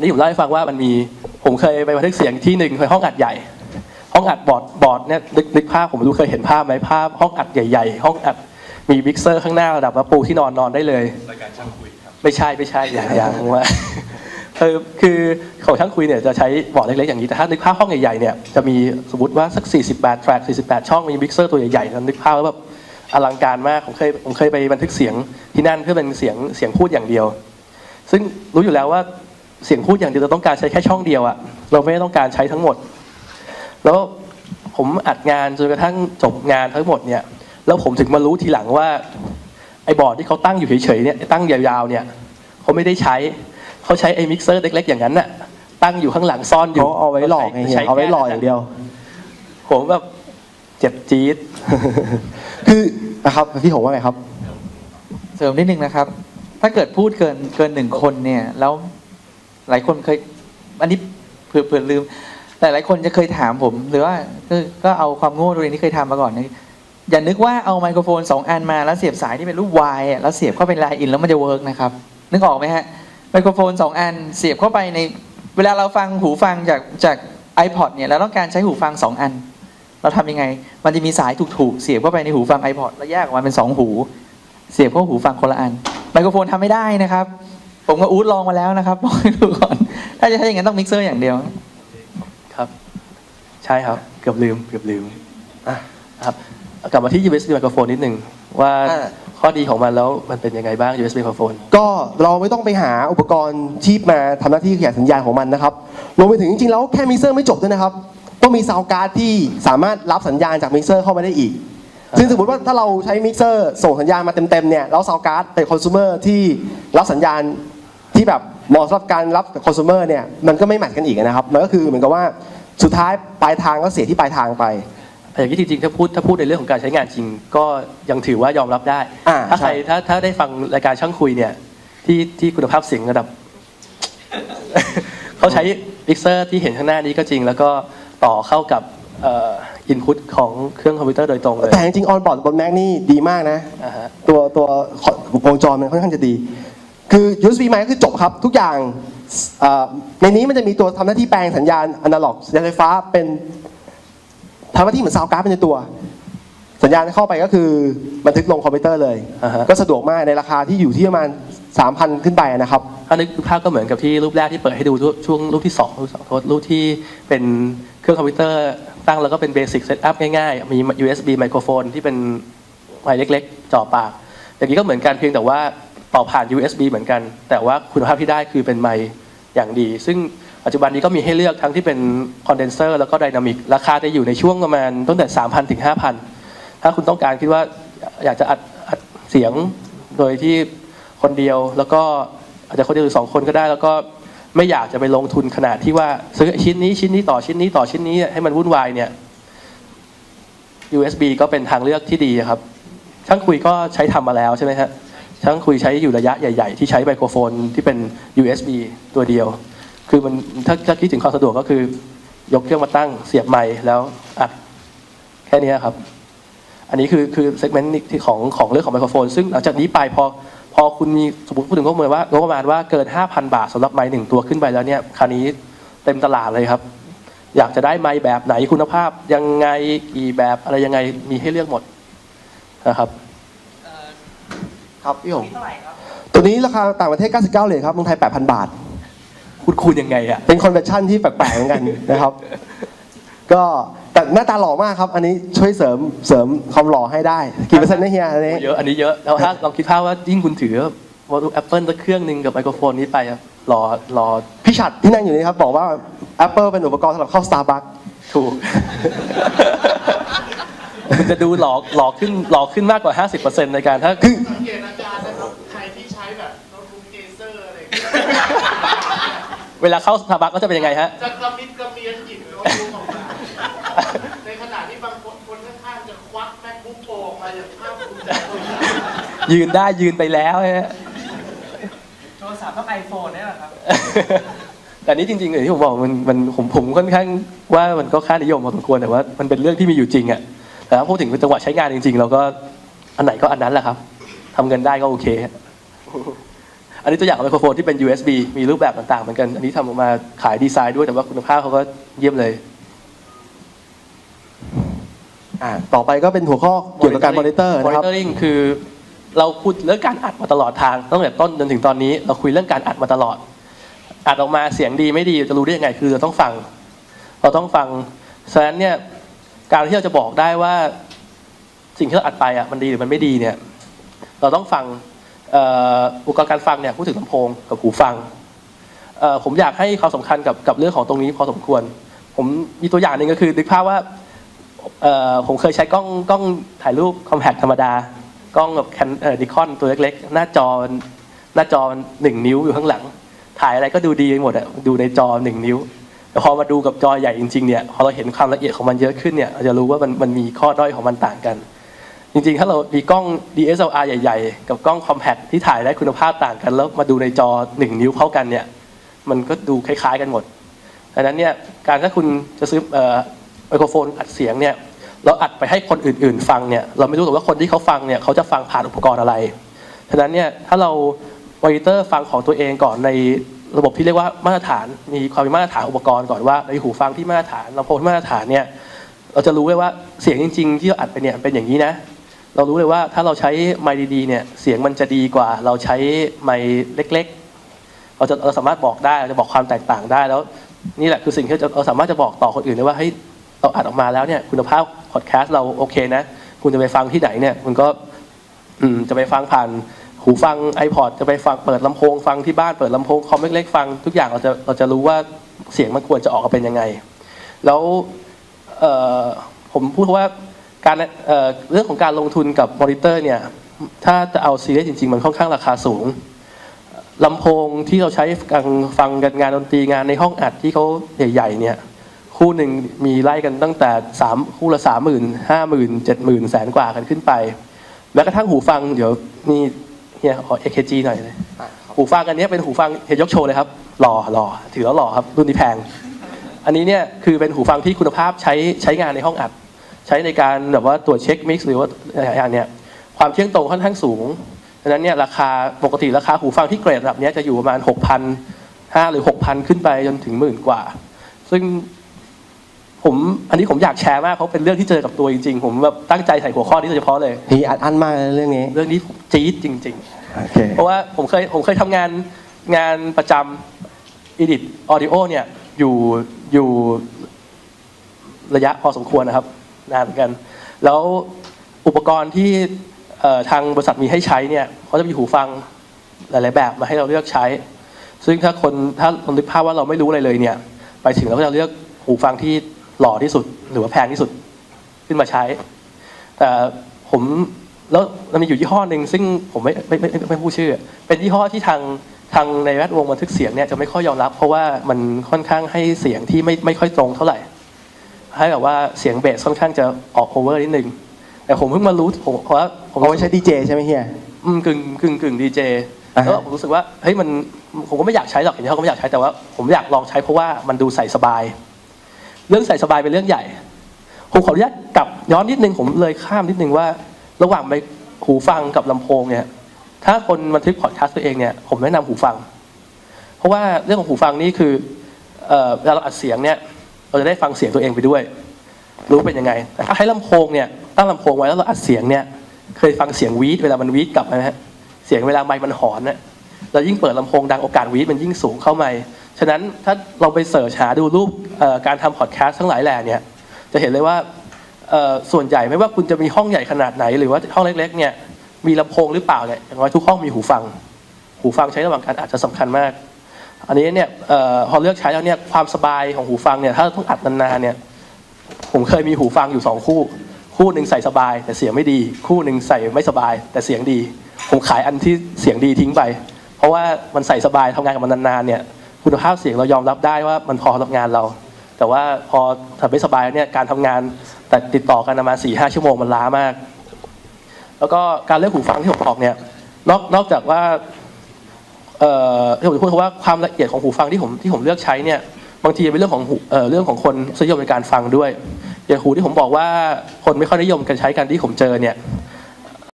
นนี้ผมเล่าให้ฟังว่ามันมีผมเคยไปบันทึกเสียงที่หนึ่งเคยห้องอัดใหญ่ ห้องอัดบอร์ดบอร์ดเนี่ยนึกนึกภาพผมไม่รู้เคยเห็นภาพไหมภาพ ห้องอัดใหญ่ๆ ห้องอัดมีมิกเซอร์ข้างหน้าระดับว่าปูที่นอนนอนได้เลยรายการช่างคุยครับไม่ใช่ไม่ใช่อย่างอย่างว่าเออคือของช่างคุยเนี่ยจะใช้บอร์ดเล็กๆอย่างนี้แต่ถ้านึกภาพห้องใหญ่ๆเนี่ยจะมีสมมติว่าสัก 48 แทร็ก48 ช่องมีมิกเซอร์ตัวใหญ่ๆแล้วนึกภาพว่าแบบอลังการมากผมเคยผมเคยไปบันทึกเสียงที่นั่นเพื่อเป็นเสียงเสียงพูดอย่างเดียว ซึ่งรู้อยู่แล้วว่า เสียงพูดอย่างเดียวเราต้องการใช้แค่ช่องเดียวอะเราไม่ได้ต้องการใช้ทั้งหมด แล้วผมอัดงานจนกระทั่งจบงานทั้งหมดเนี่ย แล้วผมถึงมารู้ทีหลังว่า ไอ้บอร์ดที่เขาตั้งอยู่เฉยๆเนี่ยตั้งยาวๆเนี่ยเขาไม่ได้ใช้เขาใช้ไอ้มิกเซอร์เล็ก ๆ อย่างนั้นน่ะตั้งอยู่ข้างหลังซ่อนอยู่เขาเอาไว้หลอกไงเฮียเอาไว้หลอกอย่างเดียว ผมแบบเจ็บจี๊ดคือนะครับพี่หงว่าไงครับ เสริมนิดนึงนะครับ ถ้าเกิดพูดเกินเกินหนึ่งคนเนี่ยแล้ว หลายคนเคย อันนี้เผื่อเผื่อลืม แต่หลายคนจะเคยถามผม หรือว่าก็เอาความโง่ตัวเองที่เคยทำมาก่อนนะอย่านึกว่าเอาไมโครโฟนสองอันมาแล้วเสียบสายที่เป็นรูปวายแล้วเสียบเข้าไปไลน์อินแล้วมันจะเวิร์กนะครับ นึกออกไหมฮะไมโครโฟนสองอันเสียบเข้าไปใน เวลาเราฟังหูฟังจากจาก iPod เนี่ยเราต้องการใช้หูฟังสองอัน เราทำยังไง มันจะมีสายถูกๆ เสียบเข้าไปในหูฟัง iPod แล้วแยกออกมาเป็นสองหู เสียบเข้าหูฟังคนละอันไมโครโฟนทำไม่ได้นะครับ ผมกับอู๊ดลองมาแล้วนะครับลองให้ดูก่อน ถ้าจะใช้อย่างนั้นต้องมิกเซอร์อย่างเดียว ครับ ใช่ครับ เกือบลืม เกือบลืมอะครับ กลับมาที่ USB ไมโครโฟนนิดหนึ่งว่าอ่า ข้อดีของมันแล้วมันเป็นยังไงบ้าง USB ไมโครโฟนก็เราไม่ต้องไปหาอุปกรณ์ที่มาทำหน้าที่ขยายสัญญาณของมันนะครับรวมไปถึงจริงๆแล้วแค่มิกเซอร์ไม่จบด้วยนะครับ ต้องมีซาวการ์ดที่สามารถรับสัญญาณจากมิกเซอร์เข้ามาได้อีก ซึ่งสมมติว่าถ้าเราใช้มิกเซอร์ส่งสัญญาณมาเต็มๆเนี่ยแล้วซาวการ์ดเป็นคอน sumer ที่รับสัญญาณ ที่แบบเหมาะสำหรับการรับคอน sumer เนี่ยมันก็ไม่แมทกันอีกนะครับมันก็คือเหมือนกับว่าสุดท้ายปลายทางก็เสียที่ปลายทางไปอย่างนี้จริงๆถ้าพูดถ้าพูดในเรื่องของการใช้งานจริง ก็ยังถือว่ายอมรับได้ อ่าถ้าใครใช่ถ้าถ้าได้ฟังรายการช่างคุยเนี่ยที่ที่คุณภาพเสียงระดับ เขาใช้มิกเซอร์ที่เห็นข้างหน้านี้ก็จริง แล้วก็ต่อเข้ากับอินพุตของเครื่องคอมพิวเตอร์โดยตรงเลย แต่จริงๆออนบอร์ดบนแม็กนี่ดีมากนะ อ่าฮะ ตัวตัววงจรมันค่อนข้างจะดี คือ USB ไมค์ก็คือจบครับทุกอย่างเอ่อในนี้มันจะมีตัวทำหน้าที่แปลงสัญญาณอนาล็อกสัญญาณไฟฟ้าเป็นทำหน้าที่เหมือนซาวการ์ดเป็นในตัว สัญญาณเข้าไปก็คือบันทึกลงคอมพิวเตอร์เลยอ่าฮะก็สะดวกมากในราคาที่อยู่ที่ประมาณ 3,000 ขึ้นไปนะครับถ้านึกภาพก็เหมือนกับที่รูปแรกที่เปิดให้ดูช่วงรูปที่สองรูปสองโทษรูปที่เป็นเครื่องคอมพิวเตอร์ตั้งแล้วก็เป็นเบสิกเซตอัพง่ายๆ มี USB ไมโครโฟนที่เป็นไมค์เล็กๆ จ่อปากอย่างนี้ก็เหมือนกันเพียงแต่ว่า ต่อผ่าน USB เหมือนกัน แต่ว่าคุณภาพที่ได้คือเป็นไมค์อย่างดี ซึ่งปัจจุบันนี้ก็มีให้เลือกทั้งที่เป็นคอนเดนเซอร์แล้วก็ไดนามิกราคาจะอยู่ในช่วงประมาณตั้งแต่ 3,000 ถึง 5,000 ถ้าคุณต้องการคิดว่าอยากจะอัดอัดเสียงโดยที่คนเดียวแล้วก็อาจจะคนเดียวหรือสองคนก็ได้ แล้วก็ไม่อยากจะไปลงทุนขนาดที่ว่าซื้อชิ้นนี้ชิ้นนี้ต่อชิ้นนี้ต่อชิ้นนี้ให้มันวุ่นวายเนี่ย USB ก็เป็นทางเลือกที่ดีครับช่างคุยก็ใช้ทำมาแล้วใช่ไหมฮะ ช่างคุยใช้อยู่ระยะใหญ่ ๆ ที่ใช้ไมโครโฟนที่เป็น USB ตัวเดียว คือมันถ้าถ้าคิดถึงความสะดวกก็คือ ยกเครื่องมาตั้งเสียบไมค์แล้วอัดแค่นี้ครับ อันนี้คือคือเซกเมนต์ที่ของของเรื่องของไมโครโฟน ซึ่งหลังจากนี้ไปพอพอคุณมีสมมติพูดถึงงบประมาณว่างบประมาณว่าเกิน 5,000 บาทสำหรับไมค์หนึ่งตัวขึ้นไปแล้วเนี่ยคราวนี้เต็มตลาดเลยครับ อยากจะได้ไมค์แบบไหนคุณภาพยังไงกี่แบบอะไรยังไงมีให้เลือกหมดนะครับ ครับพี่หงตัวนี้ราคาต่างประเทศ 99 เหรียญครับเมืองไทย 8,000 บาท คุณคูณยังไงอะเป็นคอนเวนชั่นที่แปลกๆเหมือนกันนะครับ ก็แต่หน้าตาหล่อมากครับ อันนี้ช่วยเสริมเสริมความหล่อให้ได้ กี่เปอร์เซ็นต์นะเฮียอันนี้ เยอะ อันนี้เยอะ แล้วถ้าลองคิดภาพว่ายิ่งคุณถือวอลแอปเปิลสักเครื่องหนึ่งกับไมโครโฟนนี้ไปอะรอรอพี่ฉัดที่นั่งอยู่นี่ครับ บอกว่า Apple เป็นอุปกรณ์สำหรับเข้า Starbucks ถูก มันจะดูหลอกหลอกขึ้นหลอกขึ้นมากกว่า 50%ในการถ้าคือ เวลาเข้าสถาบักก็จะเป็นยังไงฮะ จะกระมิดกระเมียนหยิบโน้ตบุ๊กออกมาในขณะที่บางคนคนข้างๆจะควักแม็กบุ๊กโปรออกมาอย่างภาคภูมิใจยืนได้ยืนไปแล้วฮะโทรศัพท์ต้องไอโฟนนี่แหละครับ แต่นี้จริงๆอย่างที่ผมบอกมันมันผมผมค่อนข้างว่ามันก็ค่านิยมพอสมควรแต่ว่ามันเป็นเรื่องที่มีอยู่จริงอะแต่ถ้าพูดถึงจังหวะใช้งานจริงๆ เราก็อันไหนก็อันนั้นแหละครับทำเงินได้ก็โอเคฮะ อันนี้ตัวอย่างของไมโครโฟนที่เป็น USB มีรูปแบบต่างๆเหมือนกัน อันนี้ทำออกมาขายดีไซน์ด้วยแต่ว่าคุณภาพเขาก็เยี่ยมเลยอ่าต่อไปก็เป็นหัวข้อเกี่ยวกับการมอนิเตอร์นะครับ monitoring คือเราพูดเรื่องการอัดมาตลอดทางตั้งแต่ต้นจนถึงตอนนี้ เราคุยเรื่องการอัดมาตลอด อัดออกมาเสียงดีไม่ดีจะรู้ได้ยังไง คือเราต้องฟัง เราต้องฟังฉะนั้นเนี่ยการที่เราจะบอกได้ว่า สิ่งที่เราอัดไปอะมันดีหรือมันไม่ดีเนี่ย เราต้องฟังเอุปกรณ์การฟังเนี่ยพูดถึงลำโพงกับหูฟัง ผมอยากให้ความสำคัญกับกับเรื่องของตรงนี้พอสมควร ผมมีตัวอย่างหนึ่งก็คือนึกภาพว่าผมเคยใช้กล้องกล้องถ่ายรูปคอมแพคธรรมดากล้องแบบแคนดิคอนตัวเล็กๆ หน้าจอหน้าจอหนึ่งนิ้วอยู่ข้างหลัง ถ่ายอะไรก็ดูดีไปหมดอะดูในจอหนึ่งนิ้วแต่พอมาดูกับจอใหญ่จริงๆเนี่ยพอเราเห็นความละเอียดของมันเยอะขึ้นเนี่ยเราจะรู้ว่ามันมันมีข้อด้อยของมันต่างกัน จริงๆ ถ้าเรามีกล้อง DSLR ใหญ่ ๆ กับกล้อง compact ที่ถ่ายได้คุณภาพต่างกัน แล้วมาดูในจอ 1 นิ้วเท่ากันเนี่ย มันก็ดูคล้ายๆกันหมดดังนั้นเนี่ยการถ้าคุณจะซื้อไมโครโฟนอัดเสียงเนี่ยเราอัดไปให้คนอื่น ๆ ฟังเนี่ยเราไม่รู้หรอกว่าคนที่เขาฟังเนี่ยเขาจะฟังผ่านอุปกรณ์อะไรฉะนั้นเนี่ยถ้าเรามอนิเตอร์ฟังของตัวเองก่อนในระบบที่เรียกว่ามาตรฐาน มีความเป็นมาตรฐานอุปกรณ์ก่อนว่าในหูฟังที่มาตรฐานลำโพงที่มาตรฐานเนี่ยเราจะรู้เลยว่าเสียงจริง ๆ ที่เราอัดไปเนี่ยเป็นอย่างนี้นะ เรารู้เลยว่าถ้าเราใช้ไมค์ดีๆเนี่ยเสียงมันจะดีกว่า เราใช้ไมค์เล็ก ๆ เราจะเราสามารถบอกได้เราจะบอกความแตกต่างได้แล้ว นี่แหละคือสิ่งที่เราสามารถจะบอกต่อคนอื่นได้ว่าเฮ้ยเราอัดออกมาแล้วเนี่ยคุณภาพพอดแคสต์เราโอเคนะคุณจะไปฟังที่ไหนเนี่ยคุณก็อืมจะไปฟังผ่านหูฟัง iPod จะไปฟังเปิดลำโพงฟังที่บ้านเปิดลำโพงคอมเล็กๆฟังทุกอย่างเราจะเราจะรู้ว่าเสียงมันควรจะออกมาเป็นยังไง แล้วผมพูดว่า การเอ่อเรื่องของการลงทุนกับมอนิเตอร์เนี่ยถ้าจะเอาซีเรียสจริง ๆ มันค่อนข้างราคาสูงลำโพงที่เราใช้ฟังฟังกันงานดนตรีงานในห้องอัดที่เขาใหญ่ๆเนี่ยคู่หนึ่งมีไล่กันตั้งแต่สามคู่ละสามหมื่นห้าหมื่นเจ็ดหมื่นแสนกว่ากันขึ้นไปแม้กระทั่งหูฟังเดี๋ยวนี่เฮียขอ AKG หน่อยเลยหูฟังอันเนี้ยเป็นหูฟังเฮียยกโชว์เลยครับหล่อหล่อถือแล้วหล่อครับรุ่นนี้แพง อันนี้เนี่ยคือเป็นหูฟังที่คุณภาพใช้ใช้งานในห้องอัด ใช้ในการแบบว่าตรวจเช็คมิกซ์หรือว่าอะไรอย่างเนี่ยความเที่ยงตรงค่อนข้างสูงดังนั้นเนี่ยราคาปกติราคาหูฟังที่เกรดระดับเนี้ยจะอยู่ประมาณหกพันห้าหรือหกพันขึ้นไปจนถึงหมื่นกว่า ซึ่งผมอันนี้ผมอยากแชร์มากเพราะเป็นเรื่องที่เจอกับตัวจริงๆ ผมแบบตั้งใจใส่หัวข้อนี้โดยเฉพาะเลยนี่อัดอั้นมากเลยเรื่องนี้ เรื่องนี้ผมจี๊ดจริงโอเคๆเพราะว่าผมเคยผมเคยทำงานงานประจำ edit audio เนี่ยอยู่อยู่ระยะพอสมควรนะครับ นานกัน แล้วอุปกรณ์ที่ทางบริษัทมีให้ใช้เนี่ยเขาจะมีหูฟังหลาย ๆ แบบมาให้เราเลือกใช้ ซึ่งถ้าคนถ้าเรานึกภาพว่าเราไม่รู้อะไรเลยเนี่ย ไปถึงเราก็จะเลือกหูฟังที่หล่อที่สุด หรือว่าแพงที่สุดขึ้นมาใช้ แต่ผมแล้วมันมีอยู่ยี่ห้อหนึ่งซึ่งผมไม่ไม่ไม่ไม่ไม่พูดชื่อ เป็นยี่ห้อที่ทางทางในแวดวงบันทึกเสียงเนี่ยจะไม่ค่อยยอมรับ เพราะว่ามันค่อนข้างให้เสียงที่ไม่ไม่ค่อยตรงเท่าไหร่ ให้แบบว่าเสียงเบสค่อนข้างจะออกโอเวอร์นิดนึงแต่ผมเพิ่งมารู้ผมเพราะว่าผมเอาไว้ใช้ดีเจใช่ไหมเฮีย อืมกึ่งกึ่งกึ่งดีเจอ่าฮะแล้วผมรู้สึกว่าเฮ้ยมันผมก็ไม่อยากใช้หรอกเห็นเขาก็ไม่อยากใช้แต่ว่า ผมอยากลองใช้เพราะว่ามันดูใส่สบาย เรื่องใส่สบายเป็นเรื่องใหญ่ ผมขออนุญาตกลับย้อนนิดนึงผมเลยข้ามนิดนึงว่า ระหว่างไปหูฟังกับลำโพงเนี่ย ถ้าคนบันทึกพอดแคสต์ตัวเองเนี่ยผมแนะนำหูฟัง เพราะว่าเรื่องของหูฟังนี่คือเอ่อเวลาเราอัดเสียงเนี่ย เราจะได้ฟังเสียงตัวเองไปด้วย รู้เป็นยังไงแต่ถ้าใช้ลำโพงเนี่ยตั้งลำโพงไว้แล้วเราอัดเสียงเนี่ยเคยฟังเสียงวีดเวลามันวีดกลับไหมฮะเสียงเวลาไมค์มันหอนเนี่ยเรายิ่งเปิดลำโพงดังโอกาสวีดมันยิ่งสูงเข้าไมค์ฉะนั้นถ้าเราไปเสิร์ชหาดูรูปการทำพอดแคสต์ทั้งหลายแหล่เนี่ยจะเห็นเลยว่าส่วนใหญ่ไม่ว่าคุณจะมีห้องใหญ่ขนาดไหน หรือว่าห้องเล็ก ๆ เนี่ยมีลำโพงหรือเปล่าเนี่ยอย่างน้อยทุกห้องมีหูฟัง หูฟังใช้ระหว่างการอัดจะสำคัญมาก อันนี้เนี่ยเอ่อพอเลือกใช้แล้วเนี่ยความสบายของหูฟังเนี่ยถ้าต้องอัดนานๆเนี่ยผมเคยมีหูฟังอยู่สองคู่ คู่หนึ่งใส่สบายแต่เสียงไม่ดี คู่หนึ่งใส่ไม่สบาย แต่เสียงดี ผมขายอันที่เสียงดีทิ้งไป เพราะว่ามันใส่สบายทำงานกับมันนานๆเนี่ยคุณภาพเสียงเรายอมรับได้ว่ามันพอรับงานเรา แต่ว่าพอถ้าไม่สบายเนี่ยการทำงานแต่ติดต่อกันประมาณสี่ห้าชั่วโมงมันล้ามาก แล้วก็การเลือกหูฟังที่ผมบอกเนี่ยนอกนอกจากว่า ที่ผมจะพูดว่าความละเอียดของหูฟังที่ผมที่ผมเลือกใช้เนี่ยบางทีเป็นเรื่องของเออเรื่องของคนนิยมในการฟังด้วยอย่างหูที่ผมบอกว่าคนไม่ค่อยนิยมกันใช้กันที่ผมเจอเนี่ย